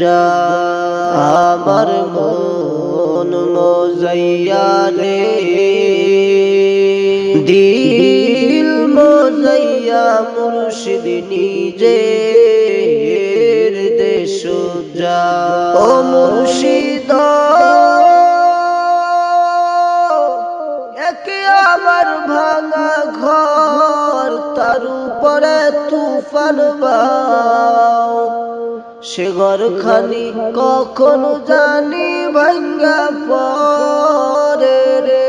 যা আমার মন মজাইয়া রে দিল মজাইয়া মুর্শিদ নিজে দেশ যা। ও মুর্শিদ, একে আমার ভাঙা ঘর, তার উপরে তুফান বাও সে ঘর খানি কখন জানি ভাঙ্গা পরে রে।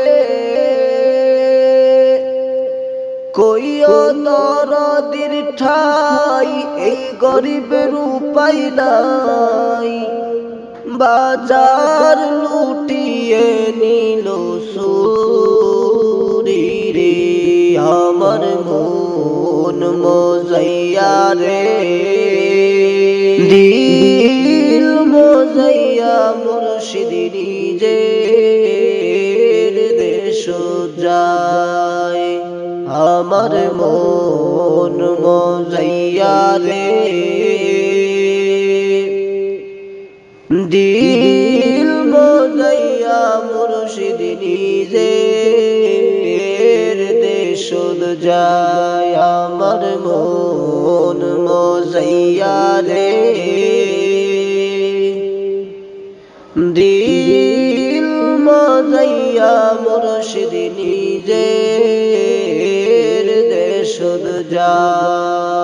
কইও দরদির ঠাই, এই গরিবের উপায় নাই। বাজার লুটিয়ে নিল সুরি রে, আমার মন মজাইয়া রে। দিল মজাইয়া মুর্শিদ নিজে দেশ যায়। আমার মন মজাইয়া রে। দিল মজাইয়া মুর্শিদ নিজে দেশ যায়। আমার মন দিল মজাইয়া মুর্শিদ নিজের দেশ যায়